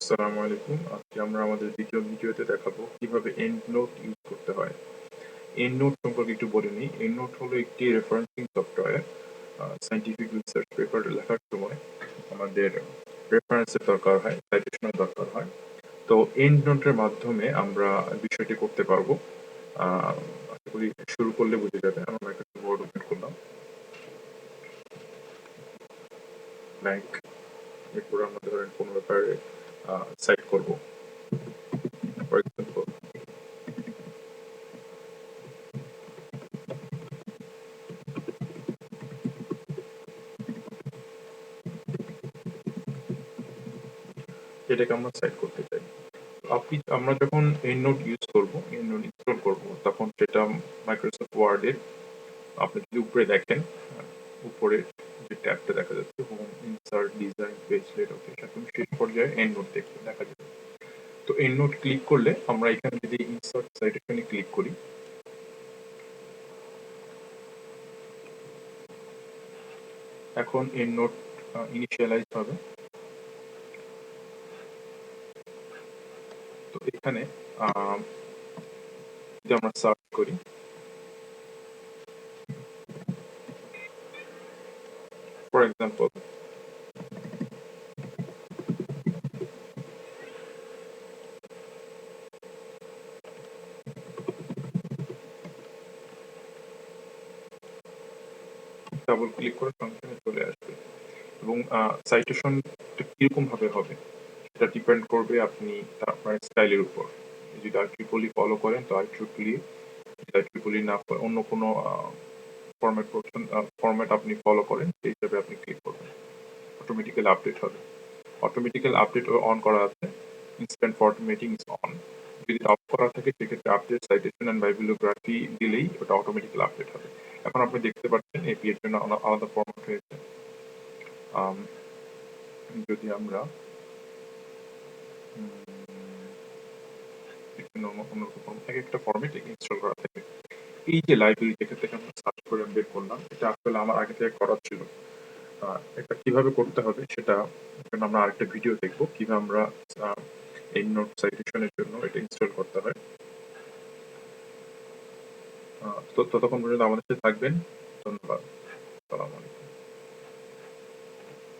আসসালামু আলাইকুম। আজকে আমরা আমাদের দ্বিতীয় ভিডিওতে দেখাবো কীভাবে এন্ড নোট ইউজ করতে হয়। এন্ড নোট সম্পর্কে একটু বলে নিই। এন্ড নোট হলো একটি referencing software scientific research paper লেখার সময় আমাদের রেফারেন্সের দরকার হয় সাইটেশনের দরকার হয়। তো এন্ড নোটের মাধ্যমে আমরা বিষয়টি করতে পারব। আশা করি শুরু করলে বুঝে যাবে আমরা মাইক্রোসফট ওয়ার্ড ওপেন করলাম। এরপর আমরা ধরেন কোনো ব্যাপারে সাইট করব। ফর আমরা সাইট করতে চাই। আপনি, আমরা যখন এন্ড নোট ইউজ করব এন্ড নোট ইনস্টল করব, তখন সেটা মাইক্রোসফট ওয়ার্ডের আপনি যদি উপরে দেখেন, উপরে যে ট্যাবটা দেখা যাচ্ছে home insert design page okay এখন শেষ পর্যায়ে এন্ড নোট দেখতে দেখা যাবে তো এন্ড নোট ক্লিক করলে আমরা এখানে যদি ইনসার্ট সাইটেশনে ক্লিক করি, এখন এন্ড নোট ইনিশিয়ালাইজ হবে। তো এখানে যদি আমরা সার্চ করি ফর এক্সাম্পল ডাবল ক্লিক করে ফাংশনে চলে আসবে। এবং সাইটেশন কীরকম ভাবে হবে, সেটা ডিপেন্ড করবে আপনি আপনার স্টাইলের উপর। যদি আইট্রিপলি ফলো করেন, তো আইট্রিপলি যদি আইট্রিপলি না করে অন্য কোনো ফরম্যাট ফরম্যাট আপনি ফলো করেন, সেই হিসাবে আপনি ক্লিক করবেন। অটোমেটিক্যাল আপডেট হবে। অটোমেটিক্যাল আপডেট অন করা আছে। ইনস্ট্যান্ট ফরম্যাটিং ইজ অন যদি অফ করা থাকে, সেক্ষেত্রে আপডেট সাইটেশন অ্যান্ড বাইবিলিওগ্রাফি দিলেই ওটা অটোমেটিক্যাল আপডেট হবে। এখন আপনি দেখতে পাচ্ছেন এপি এর জন্য আলাদা ফরম্যাট হয়েছে যদি আমরা এক একটা ফর্মেট ইনস্টল করা থাকে। এই যে লাইব্রেরি যেখান থেকে আমরা সার্চ করে বের করলাম, এটা আসলে আমার আগে থেকে করা ছিল। এটা কীভাবে করতে হবে সেটা আমরা আরেকটা ভিডিও দেখব। কীভাবে আমরা এই নোট সাইটেশনের জন্য এটা ইনস্টল করতে হয় আহ, তো ততক্ষণ পর্যন্ত আমাদের সাথে থাকবেন। ধন্যবাদ। সালাম আলাইকুম।